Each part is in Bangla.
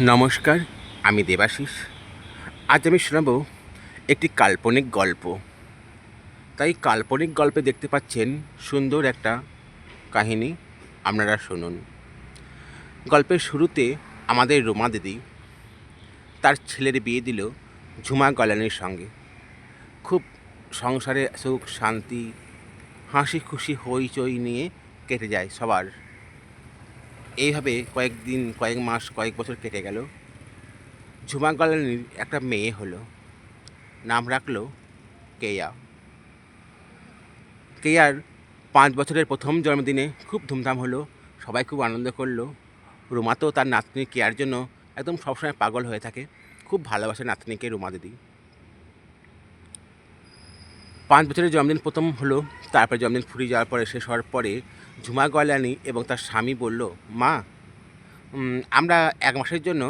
নমস্কার, আমি দেবাশিস। আজ আমি শোনাবো একটি কাল্পনিক গল্প। তাই কাল্পনিক গল্পে দেখতে পাচ্ছেন সুন্দর একটা কাহিনী আপনারা শুনুন। গল্পের শুরুতে আমাদের রোমা দিদি তার ছেলের বিয়ে দিল ঝুমা গলানির সঙ্গে। খুব সংসারে সুখ, শান্তি, হাসি খুশি, হইচই নিয়ে কেটে যায় সবার। এইভাবে কয়েকদিন, কয়েক মাস, কয়েক বছর কেটে গেল। ঝুমা গলানির একটা মেয়ে হলো। নাম রাখল কেয়া। কেয়ার পাঁচ বছরের প্রথম জন্মদিনে খুব ধুমধাম হলো, সবাই খুব আনন্দ করল। রুমা তো তার নাতনি কেয়ার জন্য একদম সবসময় পাগল হয়ে থাকে। খুব ভালোবাসে নাতনিকে রুমা দিদি। পাঁচ বছরের জন্মদিন প্রথম হলো, তারপরে জন্মদিন ফুরিয়ে যাওয়ার পরে, শেষ হওয়ার পরে ঝুমা গলানি এবং তার স্বামী বলল, মা আমরা এক মাসের জন্য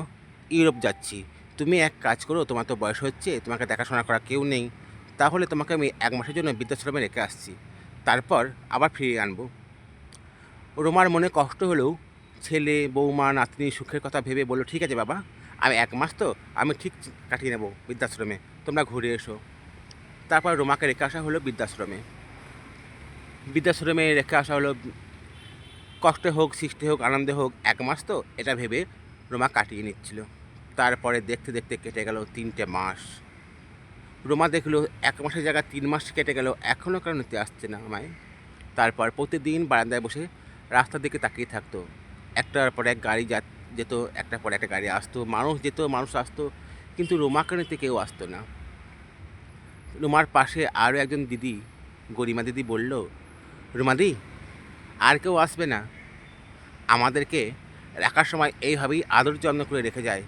ইউরোপ যাচ্ছি। তুমি এক কাজ করো, তোমার তো বয়স হচ্ছে, তোমাকে দেখাশোনা করা কেউ নেই। তাহলে তোমাকে আমি এক মাসের জন্য বৃদ্ধাশ্রমে রেখে আসছি। তারপর আবার ফিরিয়ে আনব। রোমার মনে কষ্ট হলেও ছেলে, বৌমা, নাতনি সুখের কথা ভেবে বলল, ঠিক আছে বাবা, আমি এক মাস তো, আমি ঠিক কাটিয়ে নেব বৃদ্ধাশ্রমে। তোমরা ঘুরে এসো। তারপর রোমাকে রেখে আসা হলো বৃদ্ধাশ্রমে। বৃদ্ধাশ্রমে রেখে আসা হলো, কষ্টে হোক, সৃষ্টি হোক, আনন্দে হোক, এক মাস তো, এটা ভেবে রোমা কাটিয়ে নিচ্ছিল। তারপরে দেখতে দেখতে কেটে গেল তিনটে মাস। রোমা দেখল এক মাসের জায়গায় তিন মাস কেটে গেল, এখনও কারণ নিতে আসছে না আমায়? তারপর প্রতিদিন বারান্দায় বসে রাস্তার দিকে তাকিয়ে থাকতো। একটার পর এক গাড়ি যেত, একটার পর একটা গাড়ি আসতো, মানুষ যেত, মানুষ আসতো, কিন্তু রোমাকে নিতে কেউ আসতো না? রোমার পাশে আরও একজন দিদি, গরিমা দিদি বলল রুমাদি আর কেউ আসবে না। আমাদেরকে রাখার সময় এইভাবেই আদর যত্ন করে রেখে যায়,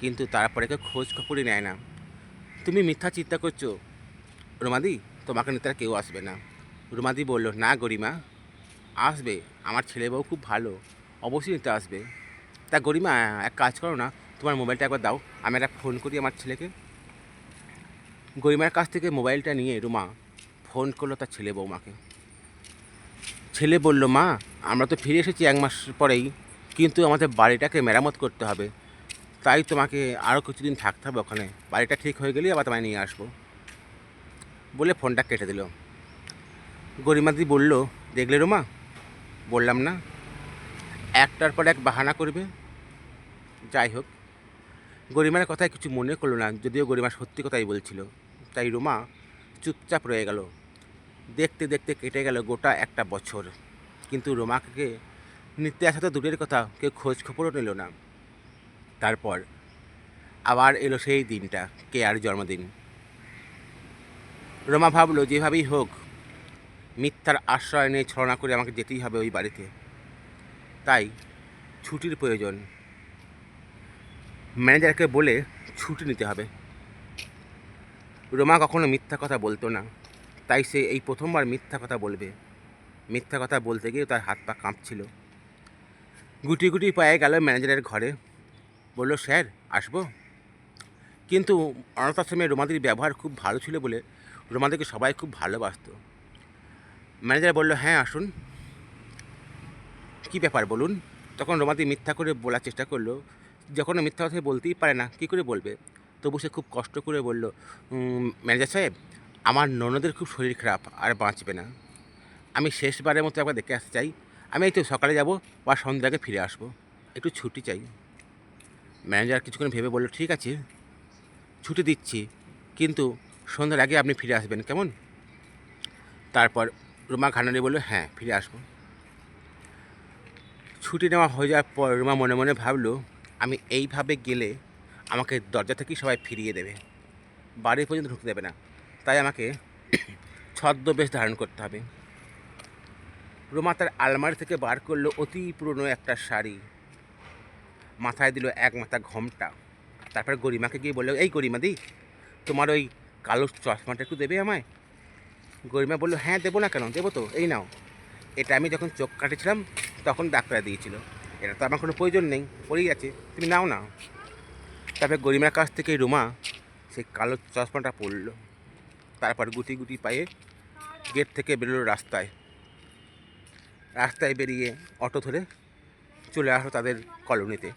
কিন্তু তারপরে কেউ খোঁজ খবরই নেয় না। তুমি মিথ্যা চিন্তা করছ। রুমাদি তোমাকে নিতে কেউ আসবে না। রুমাদি বলল, না গরিমা, আসবে। আমার ছেলে বউ খুব ভালো, অবশ্যই নিতে আসবে। তা গরিমা, এক কাজ করো না, তোমার মোবাইলটা একবার দাও। আমি একটা ফোন করি আমার ছেলেকে। গরিমার কাছ থেকে মোবাইলটা নিয়ে রুমা ফোন করল তার ছেলে বৌমাকে। ছেলে বলল, মা, আমরা তো ফিরে এসেছি এক মাস পরেই, কিন্তু আমাদের বাড়িটাকে মেরামত করতে হবে। তাই তোমাকে আরও কিছুদিন থাকতে হবে ওখানে। বাড়িটা ঠিক হয়ে গেলেই আবার তোমায় নিয়ে আসব। বলে ফোনটা কেটে দিল। গরিমাদি বলল, দেখলে রোমা, বললাম না, একটার পর এক বাহানা করবে। যাই হোক, গরিমার কথায় কিছু মনে করল না, যদিও গরিমা সত্যি কথাই বলছিল। তাই রোমা চুপচাপ রয়ে গেল। দেখতে দেখতে কেটে গেল গোটা একটা বছর। কিন্তু রোমাকে নিতে আসা তো দূরের কথা কেউ খোঁজ খবরও নিল না। তারপর আবার এলো সেই দিনটা, কে আর জন্মদিন। রোমা ভাবলো, যেভাবেই হোক, মিথ্যার আশ্রয় নিয়ে ছলনা করে আমাকে যেতেই হবে ওই বাড়িতে। তাই ছুটির প্রয়োজন। ম্যানেজারকে বলে ছুটি নিতে হবে। রোমা কখনো মিথ্যা কথা বলতো না। তাই সে এই প্রথমবার মিথ্যা কথা বলবে। মিথ্যা কথা বলতে গিয়ে তার হাত পা কাঁপছিল। গুটি গুটি পায়ে গেল ম্যানেজারের ঘরে। বলল, স্যার, আসব? কিন্তু অনাথ আশ্রমে রোমাদির ব্যবহার খুব ভালো ছিল বলে রোমাদিকে সবাই খুব ভালোবাসতো। ম্যানেজার বলল হ্যাঁ আসুন। কী ব্যাপার, বলুন? তখন রোমাদি মিথ্যা করে বলার চেষ্টা করল। যখন মিথ্যা কথা বলতেই পারে না, কী করে বলবে? তবু সে খুব কষ্ট করে বলল ম্যানেজার সাহেব, আমার ননদের খুব শরীর খারাপ আর বাঁচবে না। আমি শেষবারের মতো একবার দেখে আসতে চাই। আমি এই তো সকালে যাব বা সন্ধ্যা আগে ফিরে আসব। একটু ছুটি চাই। ম্যানেজার কিছুক্ষণ ভেবে বলল, ঠিক আছে, ছুটি দিচ্ছি, কিন্তু সন্ধ্যার আগে আপনি ফিরে আসবেন, কেমন? তারপর রুমা খানারি বলল হ্যাঁ ফিরে আসব। ছুটি নেওয়া হয়ে যাওয়ার পর রুমা মনে মনে ভাবলো, আমি এইভাবে গেলে আমাকে দরজা থেকেই সবাই ফিরিয়ে দেবে। বাড়ি পর্যন্ত ঢুকতে দেবে না। তাই আমাকে ছদ্মবেশ ধারণ করতে হবে। রোমা তার আলমারি থেকে বার করল অতি পুরনো একটা শাড়ি। মাথায় দিল এক মাথা ঘমটা। তারপর গরিমাকে গিয়ে বলল, এই গরিমা দি, তোমার ওই কালো চশমাটা একটু দেবে আমায়? গরিমা বলল হ্যাঁ দেবো না কেন? দেবো তো, এই নাও। এটা আমি যখন চোখ কাটেছিলাম, তখন ডাক্তার দিয়েছিল। এটা তো আমার কোনো প্রয়োজন নেই, পড়েই আছে। তুমি নাও না। তারপরে গরিমার কাছ থেকে রুমা, সেই কালো চশমাটা পরলো। তারপর গুটি গুটি পায়ে গেট থেকে বেরোলো রাস্তায়। রাস্তায় বেরিয়ে অটো ধরে চলে আসলো তাদের কলোনিতে।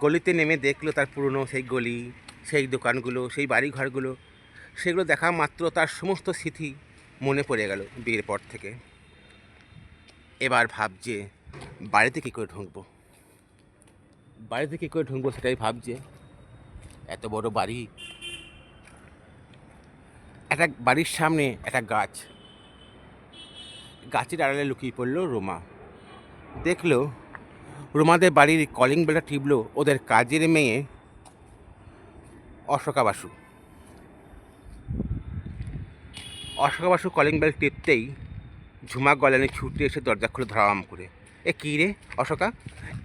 গলিতে নেমে দেখল তার পুরনো সেই গলি, সেই দোকানগুলো, সেই বাড়ি ঘরগুলো সেগুলো দেখা মাত্র তার সমস্ত স্মৃতি মনে পড়ে গেল বিয়ের পর থেকে। এবার ভাবছে, বাড়িতে কী করে ঢুকবো? বাড়িতে কী করে ঢুকবো সেটাই ভাবছে। এত বড় বাড়ি। একটা বাড়ির সামনে একটা গাছ। গাছের আড়ালে লুকিয়ে পড়ল রোমা। দেখল রোমাদের বাড়ির কলিং বেলা টিপলো ওদের কাজের মেয়ে অশোকা বাসু। অশোকা বাসু কলিং বেল টিপতেই ঝুমা গলানে ছুটে এসে দরজা খুলে ধরাম করে। এ কী রে অশোকা?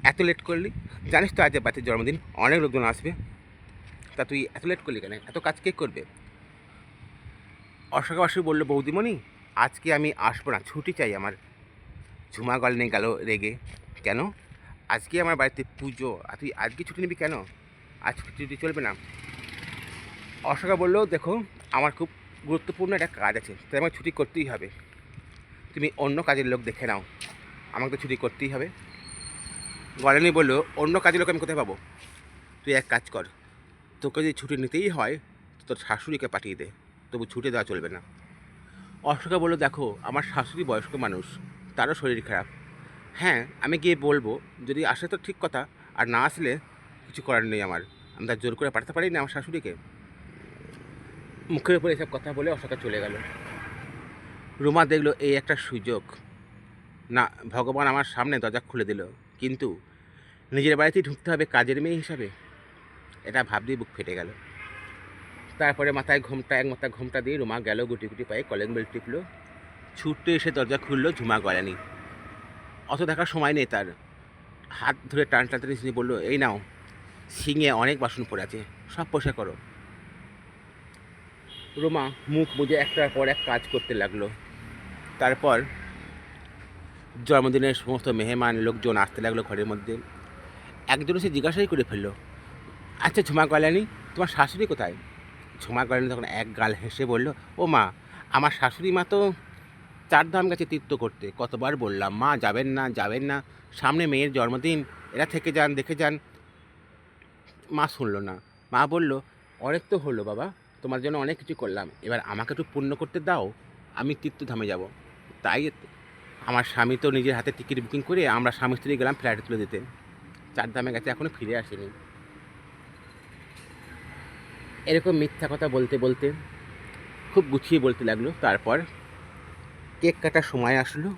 এত লেট করলি? জানিস তো আজ বাচ্চার জন্মদিন, অনেক লোকজন আসবে। তা তুই এত লেট করলি কেন? এত কাজ কে করবে? অশোকা বাসু বলল, বৌদিমণি, আজকে আমি আসব না, ছুটি চাই আমার। ঝুমা গল নিয়ে গেল রেগে। কেন? আজকে আমার বাড়িতে পুজো, আর তুই আজকে ছুটি নিবি কেন? আজ ছুটি চলবে না। অশোকা বলল, দেখো, আমার খুব গুরুত্বপূর্ণ একটা কাজ আছে তাই আমার ছুটি করতেই হবে। তুমি অন্য কাজের লোক দেখে নাও, আমাকে তো ছুটি করতেই হবে। গলানি বলল, অন্য কাজের লোক আমি কোথায় পাবো? তুই এক কাজ কর তোকে যদি ছুটি নিতেই হয়, তোর শাশুড়িকে পাঠিয়ে দে। তবু ছুটি দেওয়া চলবে না। অশোকা বলল, দেখো, আমার শাশুড়ি বয়স্ক মানুষ, তারও শরীর খারাপ। হ্যাঁ আমি গিয়ে বলব, যদি আসে তো ঠিক কথা, আর না আসলে কিছু করার নেই আমার। আমি তার জোর করে পাঠাতে পারি না আমার শাশুড়িকে? মুখের উপরে এসব কথা বলে অশোকা চলে গেল। রুমা দেখল, এই একটা সুযোগ। না, ভগবান আমার সামনে দরজা খুলে দিল। কিন্তু নিজের বাড়িতেই ঢুকতে হবে কাজের মেয়ে হিসাবে? এটা ভাবতেই বুক ফেটে গেল। তারপরে মাথায় ঘোমটা, এক মাথায় ঘোমটা দিয়ে রুমা গেল, গুটি গুটি পায়ে কলিং বেল টিপলো। ছুটতে এসে দরজা খুললো ঝুমা গলানি অত দেখার সময় নেই তার। হাত ধরে টান টানতে তিনি বলল, এই নাও সিঙে অনেক বাসন পড়ে আছে, সব পয়সা করো। রোমা মুখ বুঝে একটার পর এক কাজ করতে লাগল। তারপর জন্মদিনের সমস্ত মেহমান, লোকজন আসতে লাগল ঘরের মধ্যে। একজন সে জিজ্ঞাসাই করে ফেলল আচ্ছা ঝুমা গলানি তোমার শাশুড়ি কোথায়? ঝুমা গলানি তখন এক গাল হেসে বলল, ও মা, আমার শাশুড়ি মা তো চার ধাম গেছে তীর্থ করতে। কতবার বললাম, মা, যাবেন না যাবেন না। সামনে মেয়ের জন্মদিন, এরা থেকে যান, দেখে যান। মা শুনলো না। মা বলল, অনেক তো হলো বাবা, তোমার জন্য অনেক কিছু করলাম। এবার আমাকে একটু পূর্ণ করতে দাও, আমি তীর্থধামে যাব। তাই আমার স্বামী তো নিজের হাতে টিকিট বুকিং করে আমরা স্বামী স্ত্রী গেলাম ফ্লাইটে তুলে দিতে। চার ধামে গেছে এখনও ফিরে আসেনি। এরকম মিথ্যা কথা বলতে বলতে খুব গুছিয়ে বলতে লাগল। তারপর কেক কাটার সময় আসলো।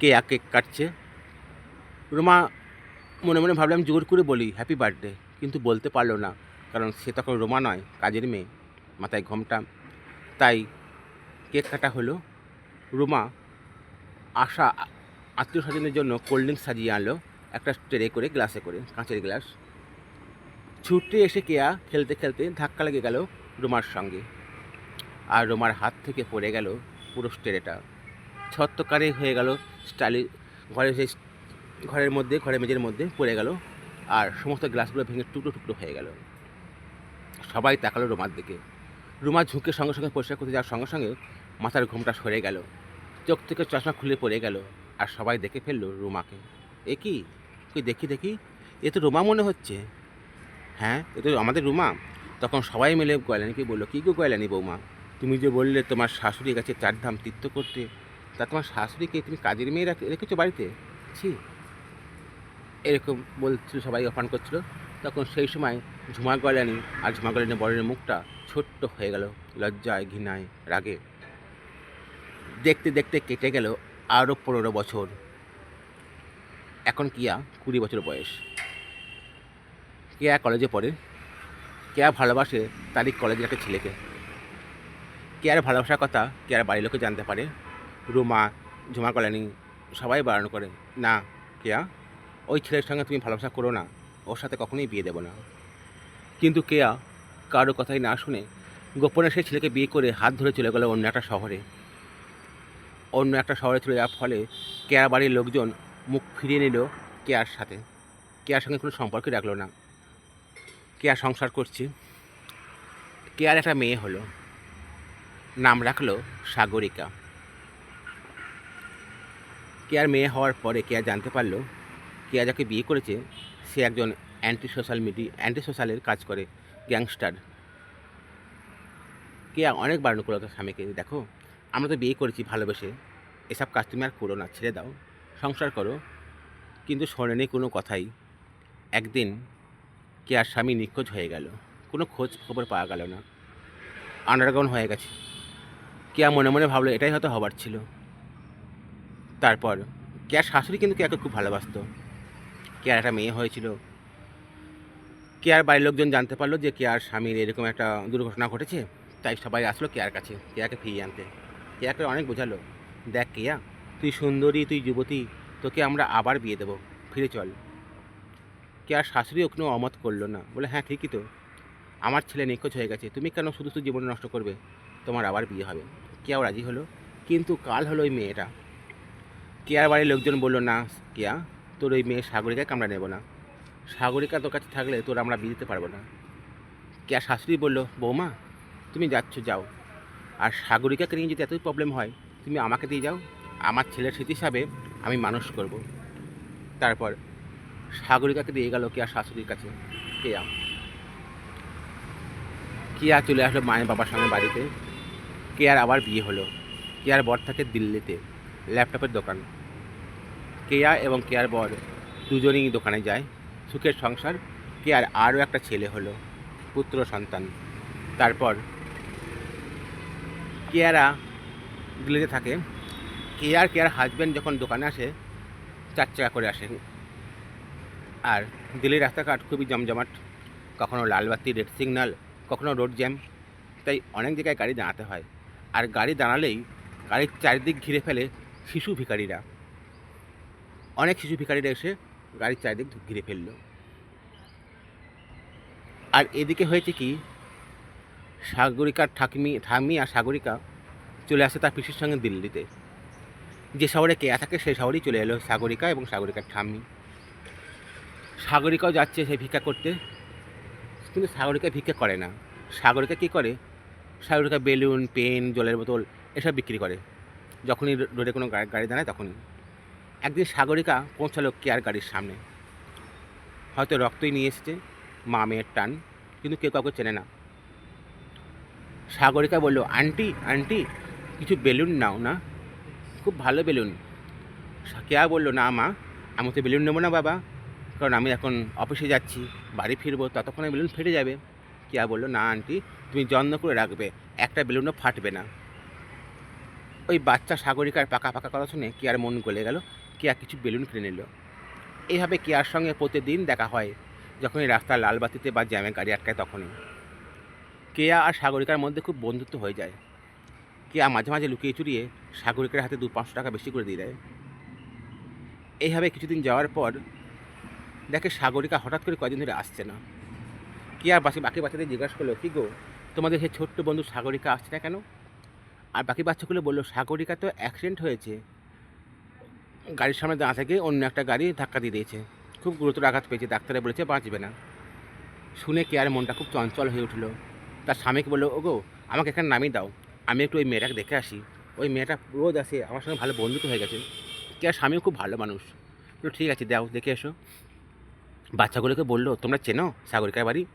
কে আর কেক কাটছে? রোমা মনে মনে ভাবলাম জোর করে বলি হ্যাপি বার্থডে কিন্তু বলতে পারল না, কারণ সে তখন রোমা নয়, কাজের মেয়ে, মাথায় ঘোমটা। তাই কেক কাটা হলো। রোমা আশা আত্মীয় স্বজনের জন্য কোল্ড ড্রিঙ্কস সাজিয়ে আনলো, একটা ট্রে করে, গ্লাসে করে, কাঁচের গ্লাস। ছুটে এসে কেয়া খেলতে খেলতে ধাক্কা লেগে গেল রোমার সঙ্গে। আর রোমার হাত থেকে পড়ে গেল পুরো স্টেরেটা। ছত্রকারে হয়ে গেল স্টাইলি ঘরের সেই ঘরের মধ্যে, ঘরের মেঝের মধ্যে পড়ে গেল আর সমস্ত গ্লাসগুলো ভেঙে টুকরো টুকরো হয়ে গেল। সবাই তাকালো রোমার দিকে। রুমা ঝুঁকে সঙ্গে সঙ্গে পরিষ্কার করতে যাওয়ার সঙ্গে সঙ্গে মাথার ঘোমটা সরে গেল। চোখ থেকে চশমা খুলে পড়ে গেল আর সবাই দেখে ফেলল রুমাকে। এ কি? তুই দেখি দেখি? এ তো রোমা মনে হচ্ছে। হ্যাঁ এ তো আমাদের রুমা? তখন সবাই মিলে গয়লানিকে বলল, কী গো গয়লানি বৌমা? তুমি যে বললে তোমার শাশুড়ি গেছে চারধাম তীর্থ করতে, তা তোমার শাশুড়িকে তুমি কাজের মেয়ে রাখ- রেখেছো বাড়িতে? ছি। এরকম বলছিল, সবাই অপান করছিল। তখন সেই সময় ঝুমা গলানি আর ঝুমা গলানি বরের মুখটা ছোট্ট হয়ে গেল, লজ্জায়, ঘৃণায়, রাগে। দেখতে দেখতে কেটে গেল আরও পনেরো বছর। এখন কিয়া কুড়ি বছর বয়স। কেয়া কলেজে পড়ে কেয়া ভালোবাসে তারই কলেজের একটা ছেলেকে কেয়ার ভালোবাসার কথা কেয়ার বাড়ির লোকে জানতে পারে, রুমা, ঝুমা কলানি, সবাই বারণ করে, না, কেয়া, ওই ছেলের সঙ্গে তুমি ভালোবাসা করো না, ওর সাথে কখনোই বিয়ে দেবো না। কিন্তু কেয়া কারও কথাই না শুনে গোপনে সেই ছেলেকে বিয়ে করে হাত ধরে চলে গেল অন্য একটা শহরে। অন্য একটা শহরে চলে যাওয়ার ফলে কেয়ার বাড়ির লোকজন মুখ ফিরিয়ে নিল কেয়ার সাথে। কেয়ার সঙ্গে কোনো সম্পর্কই রাখল না। কেয়া সংসার করছে। কেয়ার একটা মেয়ে হলো। নাম রাখল সাগরিকা। কেয়ার মেয়ে হওয়ার পরে কেয়া জানতে পারল কেয়া যাকে বিয়ে করেছে, সে একজন অ্যান্টি সোশ্যাল মিডিয়া অ্যান্টি সোশ্যালের কাজ করে গ্যাংস্টার কে অনেক বারণ করল তার স্বামীকে, দেখো, আমরা তো বিয়ে করেছি, ভালোবেসে। এসব কাজ তুমি আর করো না, ছেড়ে দাও। সংসার করো, কিন্তু শোনেনি কোনো কথাই। একদিন কে আর স্বামী নিখোঁজ হয়ে গেল? কোনো খোঁজ খবর পাওয়া গেল না। আন্ডারগ্রাউন্ড হয়ে গেছে। কেয়া মনে মনে ভাবলো, এটাই হয়তো হবার ছিল। তারপর, কেয়ার শাশুড়ি কিন্তু কেয়াকে খুব ভালোবাসতো। কেয়ার একটা মেয়ে হয়েছিল। কেয়ার বাড়ির লোকজন জানতে পারল যে কেয়ার স্বামীর এরকম একটা দুর্ঘটনা ঘটেছে, তাই সবাই আসলো কেয়ার কাছে, কেয়াকে ফিরিয়ে আনতে। কেয়াকে অনেক বোঝালো, দেখ কেয়া, তুই সুন্দরী, তুই যুবতী, তোকে আমরা আবার বিয়ে দেবো। ফিরে চল। কেয়ার শাশুড়ি ওখানে অমত করল না? বলে হ্যাঁ ঠিকই তো। আমার ছেলে নিখোঁজ হয়ে গেছে। তুমি কেন শুধু শুধু জীবন নষ্ট করবে? তোমার আবার বিয়ে হবে। কেয়াও রাজি হলো। কিন্তু কাল হলো ওই মেয়েটা। কেয়ার বাড়ির লোকজন বলল, না, কেয়া, তোর ওই মেয়ে সাগরিকাকে আমরা নেব না। সাগরিকা তোর কাছে থাকলে তোর আমরা বিয়ে দিতে পারব না। কেয়া শাশুড়ি বলল, বৌমা, তুমি যাচ্ছ, যাও। আর সাগরিকাকে নিয়ে যদি এতই প্রবলেম হয়, তুমি আমাকে দিয়ে যাও। আমার ছেলের স্মৃতি হিসাবে আমি মানুষ করব। তারপর সাগরিকাকে দিয়ে গেল, কেয়া শাশুড়ির কাছে? কেয়া? কেয়া চলে আসলো মায়ের বাবার সঙ্গে বাড়িতে। কেয়ার আবার বিয়ে হলো। কেয়ার বর থাকে দিল্লিতে, ল্যাপটপের দোকান। কেয়া এবং কেয়ার বর দুজনেই দোকানে যায়। সুখের সংসার, কেয়ার আরও একটা ছেলে হলো, পুত্র সন্তান। তারপর কেয়ারা দিল্লিতে থাকে। কেয়ার কেয়ার হাজব্যান্ড যখন দোকানে আসে, চার চাকা করে আসে। আর দিল্লির রাস্তাঘাট খুবই জমজমাট, কখনো লালবাতি রেড সিগন্যাল কখনো রোড জ্যাম তাই অনেক জায়গায় গাড়ি দাঁড়াতে হয়। আর গাড়ি দাঁড়ালেই গাড়ির চারিদিক ঘিরে ফেলে শিশু ভিখারিরা। অনেক শিশু ভিখারিরা এসে গাড়ির চারিদিক ঘিরে ফেলল। আর এদিকে হয়েছে কি সাগরিকার ঠাকমি ঠাম্মি আর সাগরিকা চলে আসে তার পিসির সঙ্গে দিল্লিতে। যে শহরে কেয়া থাকে সেই শহরেই চলে এলো সাগরিকা এবং সাগরিকার ঠাম্মি সাগরিকাও যাচ্ছে সে ভিক্ষা করতে। কিন্তু সাগরিকা ভিক্ষা করে না। সাগরিকা কী করে? সাগরিকা বেলুন, পেন, জলের বোতল এসব বিক্রি করে। যখনই রোডে কোনো গাড়ি দাঁড়ায় তখনই। একদিন সাগরিকা পৌঁছালো কেয়ার গাড়ির সামনে। হয়তো রক্তই নিয়ে এসেছে, মা মেয়ের টান, কিন্তু কেউ কাউকে চেনে না। সাগরিকা বলল, আন্টি আন্টি, কিছু বেলুন নাও না? খুব ভালো বেলুন। কেয়া বলল, না মা, আমি তো বেলুন নেব না বাবা। কারণ আমি এখন অফিসে যাচ্ছি, বাড়ি ফিরবো, ততক্ষণে বেলুন ফেটে যাবে। কেয়া বলল, না, আন্টি, তুমি যত্ন করে রাখবে, একটা বেলুনও ফাটবে না। ওই বাচ্চা সাগরিকার পাকা পাকা কথা শুনে কেয়ার মন গলে গেল, কেয়া কিছু বেলুন কিনে নিল। এইভাবে কেয়ার সঙ্গে প্রতিদিন দেখা হয়, যখনই রাস্তার লাল বাতিতে বা জ্যামে গাড়ি আটকায় তখনই। কেয়া আর সাগরিকার মধ্যে খুব বন্ধুত্ব হয়ে যায়। কেয়া মাঝে মাঝে লুকিয়ে চুরিয়ে সাগরিকার হাতে দু পাঁচশো টাকা বেশি করে দিয়ে দেয়। এইভাবে কিছুদিন যাওয়ার পর দেখে সাগরিকা হঠাৎ করে কয়দিন ধরে আসছে না। কি আর বাকি বাকি বাচ্চাদের জিজ্ঞাসা করল? কি গো, তোমাদের সেই ছোট্ট বন্ধু সাগরিকা আসছে না কেন? আর বাকি বাচ্চাগুলো বলল, সাগরিকা তো অ্যাক্সিডেন্ট হয়েছে। গাড়ির সামনে দাঁড়া থেকে অন্য একটা গাড়ি ধাক্কা দিয়ে দিয়েছে। খুব গুরুতর আঘাত পেয়েছে, ডাক্তারে বলেছে বাঁচবে না। শুনে কেয়ার মনটা খুব চঞ্চল হয়ে উঠল। তার স্বামীকে বলল, ওগো, আমাকে এখানে নামিয়ে দাও। আমি একটু ওই মেয়েটাকে দেখে আসি। ওই মেয়েটা রোজ আসে, আমার সঙ্গে ভালো বন্ধুত্ব হয়ে গেছে। কেয়ার স্বামীও খুব ভালো মানুষ। ঠিক আছে, দাও, দেখে এসো। বাচ্চাগুলোকে বলল, তোমরা চেনো সাগরিকার বাড়ি?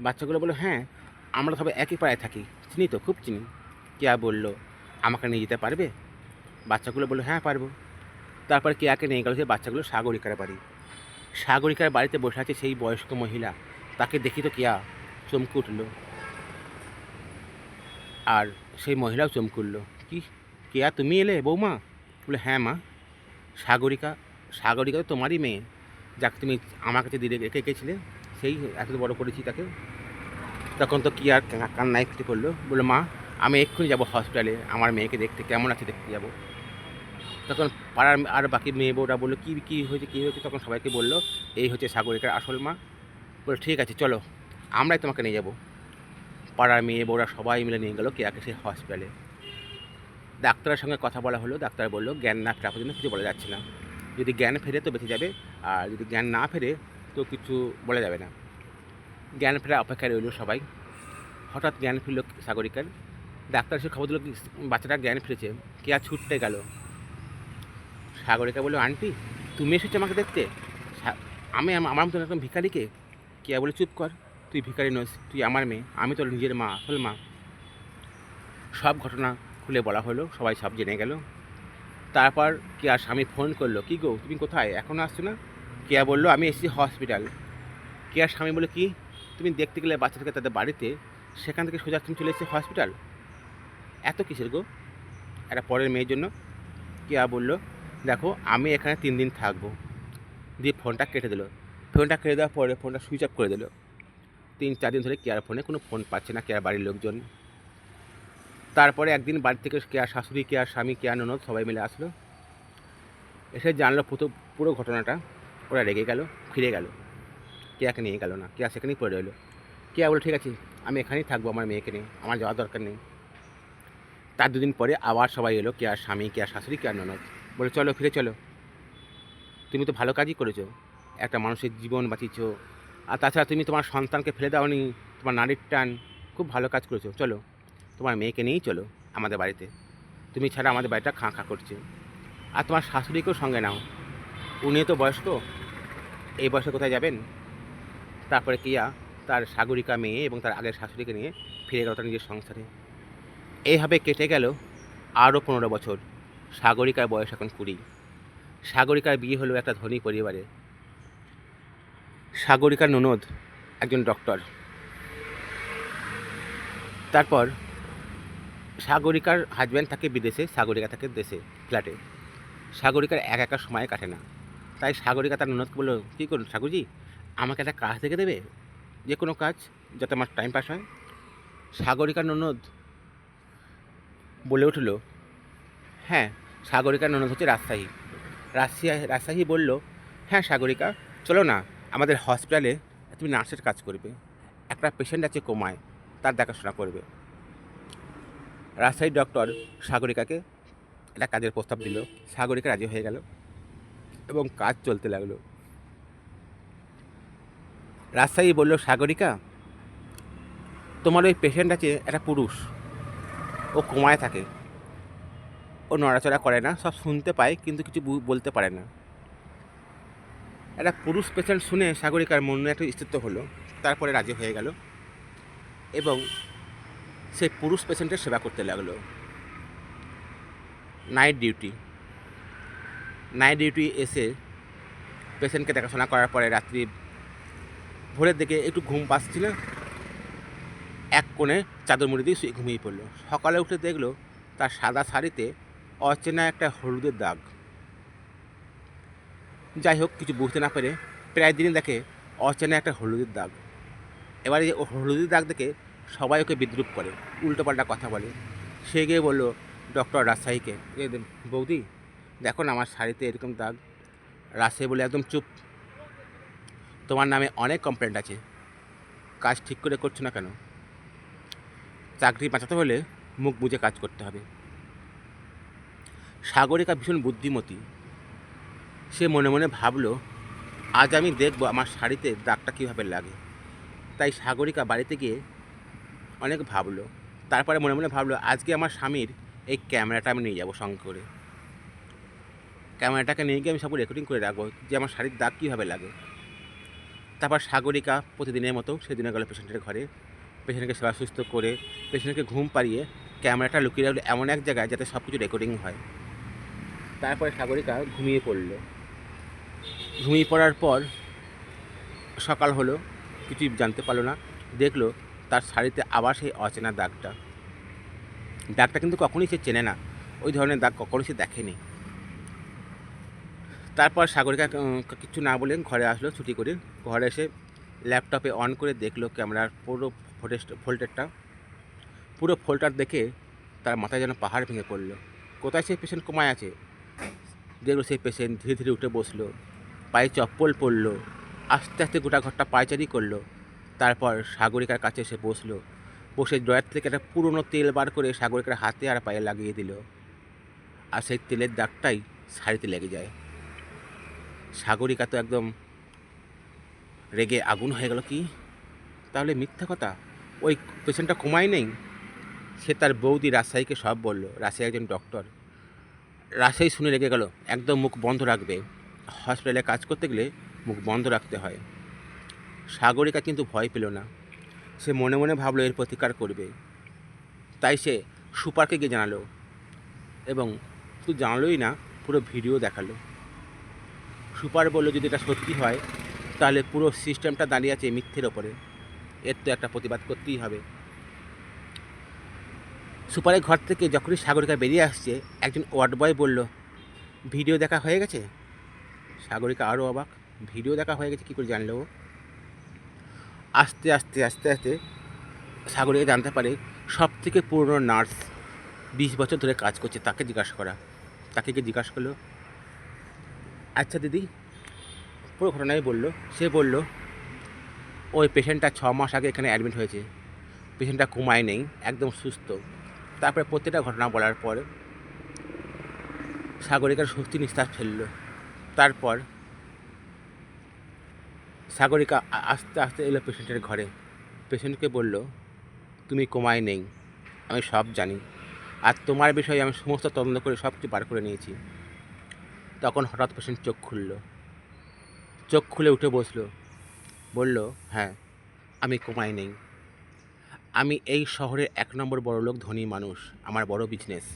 বাচ্চাগুলো বলল হ্যাঁ আমরা সবাই একই পাড়ায় থাকি। চিনি তো, খুব চিনি। কেয়া বলল, আমাকে নিয়ে যেতে পারবে? বাচ্চাগুলো বলল হ্যাঁ পারব। তারপর কেয়াকে নিয়ে গেল সেই বাচ্চাগুলো সাগরিকার বাড়ি। সাগরিকার বাড়িতে বসে আছে সেই বয়স্ক মহিলা। তাকে দেখি তো কেয়া চমকে উঠল। আর সেই মহিলাও চমকে উঠল, কি, কেয়া তুমি এলে বৌমা? বলে হ্যাঁ মা। সাগরিকা সাগরিকা তো তোমারই মেয়ে। যাকে, তুমি আমার কাছে দিয়ে রেখে গেছিলে, সেই এত বড় করেছি তাকে। তখন তো কি আর কা- কান্নায় ফেটে পড়ল। বলল, মা, আমি এক্ষুনি যাব হসপিটালে আমার মেয়েকে দেখতে কেমন আছে দেখতে যাব? তখন পাড়ার আর বাকি মেয়ে বউরা বলল, কী কী হয়েছে কী হয়েছে? তখন সবাইকে বলল, এই হচ্ছে সাগরিকার আসল মা। বলে ঠিক আছে, চলো, আমরাই তোমাকে নিয়ে যাব। পাড়ার মেয়ে বউরা সবাই মিলে নিয়ে গেলো কেয়াকে সেই হসপিটালে ডাক্তারের সঙ্গে কথা বলা হলো। ডাক্তার বলল জ্ঞান না ফেরা পর্যন্ত কিছু বলা যাচ্ছে না। যদি জ্ঞান ফেরে তো বেঁচে যাবে, আর যদি জ্ঞান না ফেরে তো কিছু বলা যাবে না। জ্ঞান ফেরা অপেক্ষায় রইল সবাই। হঠাৎ জ্ঞান ফিরল সাগরিকার। ডাক্তার এসে খবর দিল কি, বাচ্চাটা জ্ঞান ফিরেছে। কে আর ছুটতে গেল? সাগরিকা বলল, আন্টি, তুমি এসেছ আমাকে দেখতে? আমি আমার মতো একদম ভিখারিকে? কেয়া বলে চুপ কর, তুই ভিখারি নস, তুই আমার মেয়ে, আমি তোর নিজের মা, আসল মা। সব ঘটনা খুলে বলা হলো, সবাই সব জেনে গেল। তারপর কেয়ার স্বামী ফোন করল? কি গো, তুমি কোথায়? এখনও আসছো না? কেয়া বলল, আমি এসেছি হসপিটাল। কেয়ার স্বামী বলে কি? তুমি দেখতে গেলে বাচ্চাটাকে তাদের বাড়িতে, সেখান থেকে সোজা তুমি চলে এসেছি হসপিটাল? এত কিসের গো? একটা পরের মেয়ের জন্য। কেয়া বলল, দেখো, আমি এখানে তিন দিন থাকব। দিয়ে ফোনটা কেটে দিল। ফোনটা কেটে দেওয়ার পরে ফোনটা সুইচ অফ করে দিল। তিন, চার দিন ধরে কেয়ার ফোনে কোনো ফোন পাচ্ছে না, কেয়ার বাড়ির লোকজন। তারপরে একদিন বাড়ি থেকে কেয়ার শাশুড়ি কেয়ার স্বামী কেয়ার ননদ সবাই মিলে আসলো। এসে জানলো পুরো পুরো ঘটনাটা। ওরা রেগে গেল, ফিরে গেল। কেয়াকে নিয়ে গেল না কেয়া সেখানেই পড়ে রইল। কেয়া বলল, ঠিক আছে, আমি এখানেই থাকব আমার মেয়েকে নিয়ে, আমার যাওয়ার দরকার নেই। তার দুদিন পরে আবার সবাই এলো কেয়ার স্বামী কেয়ার শাশুড়ি কেয়ার ননদ। বলে চলো, ফিরে চলো। তুমি তো ভালো কাজই করেছ। একটা মানুষের জীবন বাঁচিয়েছ। আর তাছাড়া তুমি তোমার সন্তানকে ফেলে দাওনি, তোমার নারীর টান। খুব ভালো কাজ করেছ। চলো। তোমার মেয়েকে নিয়েই চলো আমাদের বাড়িতে। তুমি ছাড়া আমাদের বাড়িটা খাঁ খাঁ করছে। আর তোমার শাশুড়িকেও সঙ্গে নাও। উনিও তো বয়স্ক। এই বয়সে কোথায় যাবেন? তারপরে কিয়া, তার সাগরিকা মেয়ে এবং তার আগের শাশুড়িকে নিয়ে ফিরে গেল তার নিজের সংসারে। এইভাবে কেটে গেল আরও পনেরো বছর। সাগরিকার বয়স এখন কুড়ি। সাগরিকার বিয়ে হলো একটা ধনী পরিবারে। সাগরিকার ননদ একজন ডক্টর। তারপর সাগরিকার হাজব্যান্ড থাকে বিদেশে, সাগরিকা থাকে দেশে ফ্ল্যাটে সাগরিকার এক একা সময় কাটে না। তাই সাগরিকা তার ননদকে বলল, কী করুন সাগরজি? আমাকে একটা কাজ দেখে দেবে? যে কোনো কাজ, যাতে আমার টাইম পাস হয়? সাগরিকার ননদ বলে উঠল হ্যাঁ সাগরিকার ননদ হচ্ছে রাজশাহী। রাজশাহী রাজশাহী বলল হ্যাঁ সাগরিকা, চলো না, আমাদের হসপিটালে তুমি নার্সের কাজ করবে। একটা পেশেন্ট আছে কোমায়, তার দেখাশোনা করবে। রাজশাহীর ডক্টর সাগরিকাকে একটা কাজের প্রস্তাব দিল। সাগরিকা রাজি হয়ে গেল এবং কাজ চলতে লাগল। রাজশাহী বলল, সাগরিকা, তোমার ওই পেশেন্ট আছে একটা পুরুষ। ও কমায় থাকে। ও নড়াচড়া করে না, সব শুনতে পায় কিন্তু কিছু বলতে পারে না। একটা পুরুষ পেশেন্ট শুনে সাগরিকার মনে একটা স্থিত্ব হলো, তারপরে রাজি হয়ে গেল এবং সেই পুরুষ পেশেন্টের সেবা করতে লাগল। নাইট ডিউটি নাইট ডিউটি এসে পেশেন্টকে দেখাশোনা করার পরে রাত্রি ভোরের দিকে একটু ঘুম পাচ্ছিল, এক কোণে চাদর মুড়ি দিয়ে ঘুমিয়ে পড়ল। সকালে উঠে দেখল তার সাদা শাড়িতে অচেনা একটা হলুদের দাগ। যাই হোক, কিছু বুঝতে না পেরে প্রায় দিনই দেখে অচেনা একটা হলুদের দাগ। এবারে হলুদের দাগ দেখে সবাই ওকে বিদ্রুপ করে, উল্টোপাল্টা কথা বলে। সে গিয়ে বলল, ডক্টর রাজশাহীকে। "এ বৌদি, দেখো না আমার শাড়িতে এরকম দাগ। রাজশাহী বলে, একদম চুপ। তোমার নামে অনেক কমপ্লেন্ট আছে। কাজ ঠিক করে করছ না কেন? চাকরি বাঁচাতে হলে মুখ বুঝে কাজ করতে হবে। সাগরিকা ভীষণ বুদ্ধিমতী। সে মনে মনে ভাবলো, আজ আমি দেখব আমার শাড়িতে দাগটা কীভাবে লাগে। তাই সাগরিকা বাড়িতে গিয়ে অনেক ভাবলো। তারপরে মনে মনে ভাবলো, আজকে আমার স্বামীর এই ক্যামেরাটা আমি নিয়ে যাব সঙ্গে করে। ক্যামেরাটাকে নিয়ে গিয়ে আমি সব রেকর্ডিং করে রাখব যে আমার শাড়ির দাগ কীভাবে লাগে। তারপর সাগরিকা প্রতিদিনের মতো সেদিনে গেল পেশেন্টের ঘরে। পেশেন্টকে সেবা সুস্থ করে পেশেন্টকে ঘুম পাড়িয়ে ক্যামেরাটা লুকিয়ে রাখল এমন এক জায়গায় যাতে সব কিছু রেকর্ডিং হয়। তারপরে সাগরিকা ঘুমিয়ে পড়ল। ঘুমিয়ে পড়ার পর সকাল হলো, কিছুই জানতে পারল না। দেখল তার শাড়িতে আবার সেই অচেনা দাগটা। দাগটা কিন্তু কখনোই সে চেনে না। ওই ধরনের দাগ কখনোই সে দেখেনি। তারপর সাগরিকা কিছু না বলে ঘরে আসলো ছুটি করে। ঘরে এসে ল্যাপটপে অন করে দেখল ক্যামেরার পুরো ফোটেজ, ফোল্ডারটা। পুরো ফোল্ডার দেখে তার মাথায় যেন পাহাড় ভেঙে পড়ল। কোথায় সেই পেশেন্ট? কমায় আছে? দেখল সেই পেশেন্ট ধীরে ধীরে উঠে বসল। পায়ে চপ্পল পরলো। আস্তে আস্তে গোটা ঘরটা পায়চারি করল। তারপর সাগরিকার কাছে এসে বসল। বসে ড্রয়ার থেকে একটা পুরনো তেল বার করে সাগরিকার হাতে আর পায়ে লাগিয়ে দিল। আর সেই তেলের দাগটাই শাড়িতে লেগে যায়। সাগরিকা তো একদম রেগে আগুন হয়ে গেল কি? তাহলে মিথ্যা কথা? ওই পেশেন্টটা কমায় নেই? সে তার বৌদি রাজশাহীকে সব বলল রাজশাহী একজন ডক্টর। রাজশাহী শুনে রেগে গেল, একদম মুখ বন্ধ রাখবে। হসপিটালে কাজ করতে গেলে মুখ বন্ধ রাখতে হয়। সাগরিকা কিন্তু ভয় পেল না। সে মনে মনে ভাবলো, এর প্রতিকার করবে। তাই সে সুপারকে গিয়ে জানালো এবং শুধু জানালোই না, পুরো ভিডিও দেখাল। সুপার বলল, যদি এটা সত্যি হয়, তাহলে পুরো সিস্টেমটা দাঁড়িয়ে আছে মিথ্যের ওপরে। এর তো একটা প্রতিবাদ করতেই হবে। সুপারের ঘর থেকে যখনই সাগরিকা বেরিয়ে আসছে, একজন ওয়ার্ড বয় বলল, ভিডিও দেখা হয়ে গেছে? সাগরিকা আরও অবাক, ভিডিও দেখা হয়ে গেছে, কী করে জানলো আস্তে আস্তে আস্তে আস্তে সাগরিকা জানতে পারে সব থেকে পুরনো নার্স বিশ বছর ধরে কাজ করছে, তাকে জিজ্ঞাসা করা। তাকে গিয়ে জিজ্ঞাসা করল আচ্ছা দিদি। পুরো ঘটনাই বলল, সে বলল, ওই পেশেন্টটা ছ মাস আগে এখানে অ্যাডমিট হয়েছে। পেশেন্টটা ঘুমায় নেই, একদম সুস্থ। তারপরে প্রত্যেকটা ঘটনা বলার পর সাগরিকার স্বস্তি নিস্তার ফেলল। তারপর সাগরিকা আস্তে আস্তে এলো পেশেন্টের ঘরে। পেশেন্টকে বলল, তুমি কোমায় নেই, আমি সব জানি। আর তোমার বিষয়ে আমি সমস্ত তদন্ত করে সব কিছু বার করে নিয়েছি। তখন হঠাৎ পেশেন্ট চোখ খুলল। চোখ খুলে উঠে বসল। বলল হ্যাঁ আমি কোমায় নেই। আমি এই শহরের এক নম্বর বড়লোক ধনী মানুষ, আমার বড় বিজনেস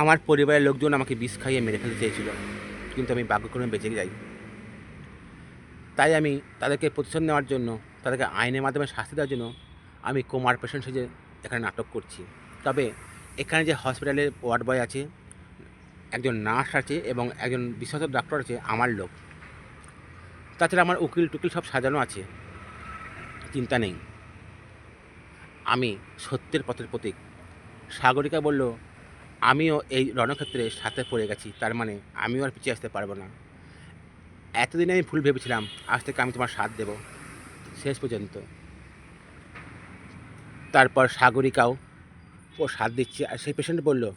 আমার পরিবারের লোকজন আমাকে বিষ খাইয়ে মেরে ফেলতে চেয়েছিল, কিন্তু আমি ভাগ্যক্রমে বেঁচে যাই। তাই আমি তাদেরকে প্রতিশোধ নেওয়ার জন্য, তাদেরকে আইনের মাধ্যমে শাস্তি দেওয়ার জন্য আমি কোমার পেশেন্ট সেজে এখানে নাটক করছি। তবে এখানে যে হসপিটালের ওয়ার্ড বয় আছে, একজন নার্স আছে এবং একজন বিশেষজ্ঞ ডাক্তার আছে, আমার লোক। তাছাড়া আমার উকিল টুকিল সব সাজানো আছে, চিন্তা নেই। আমি সত্যের পথের প্রতীক। সাগরিকা বলল, আমিও এই রণক্ষেত্রে সাথে পড়ে গেছি, তার মানে আমিও আর পিছিয়ে আসতে পারব না। এতদিন আমি ভুল ভেবেছিলাম, আজ থেকে আমি তোমার সাথ দেব। শেষ পর্যন্ত। তারপর সাগরিকাও, ও সাথ দিচ্ছে, আর সেই পেশেন্ট বলল,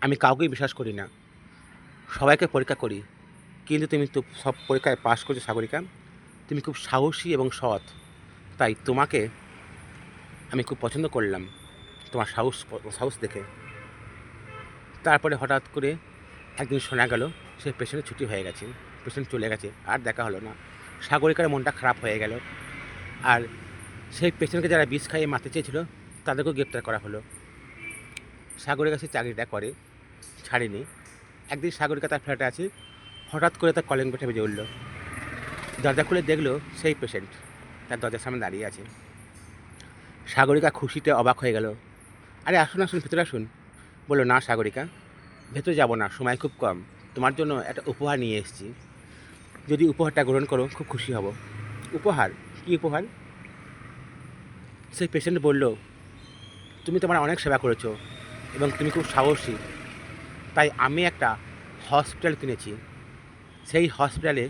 আমি কাউকেই বিশ্বাস করি না। সবাইকে পরীক্ষা করি। কিন্তু তুমি তো সব পরীক্ষায় পাশ করছ সাগরিকা। তুমি খুব সাহসী এবং সৎ। তাই তোমাকে আমি খুব পছন্দ করলাম, তোমার সাহস সাহস দেখে। তারপরে হঠাৎ করে একদিন শোনা গেল, সে পেশেন্টের ছুটি হয়ে গেছে। পেশেন্ট চলে গেছে, আর দেখা হলো না। সাগরিকার মনটা খারাপ হয়ে গেল। আর সেই পেশেন্টকে যারা বিষ খাইয়ে মারতে চেয়েছিল, তাদেরকেও গ্রেপ্তার করা হলো। সাগরিকা সে চাকরিটা করে, ছাড়েনি। একদিন সাগরিকা তার ফ্ল্যাটে আছে, হঠাৎ করে তার কলিং বেটে বেজে উঠল। দরজা খুলে দেখল সেই পেশেন্ট, তার দরজার সামনে দাঁড়িয়ে আছে। সাগরিকা খুশিতে অবাক হয়ে গেল। আরে, আসুন আসুন, ভেতরে আসুন। বলল, না সাগরিকা, ভেতরে যাব না, সময় খুব কম। তোমার জন্য একটা উপহার নিয়ে এসেছি। যদি উপহারটা গ্রহণ করো, খুব খুশি হব। উপহার? কী উপহার? সেই পেশেন্ট বলল, তুমি তোমার অনেক সেবা করেছ এবং তুমি খুব সাহসী। তাই আমি একটা হসপিটাল কিনেছি। সেই হসপিটালে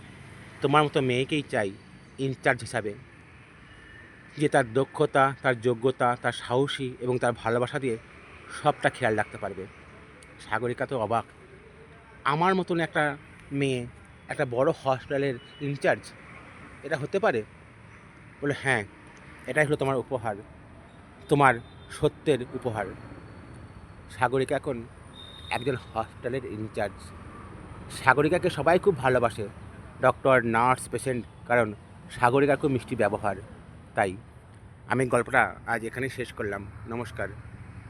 তোমার মতো মেয়েকেই চাই ইনচার্জ হিসাবে। যে তার দক্ষতা, তার যোগ্যতা, তার সাহসী এবং তার ভালোবাসা দিয়ে সবটা খেয়াল রাখতে পারবে। সাগরিকা তো অবাক। আমার মতন একটা মেয়ে একটা বড় হসপিটালের ইনচার্জ এটা হতে পারে? বলে হ্যাঁ এটাই হলো তোমার উপহার, তোমার সত্যের উপহার। সাগরিকা এখন একজন হসপিটালের ইনচার্জ সাগরিকাকে সবাই খুব ভালোবাসে ডক্টর নার্স পেশেন্ট কারণ সাগরিকার খুব মিষ্টি ব্যবহার। তাই, আমি গল্পটা আজ এখানেই শেষ করলাম। নমস্কার।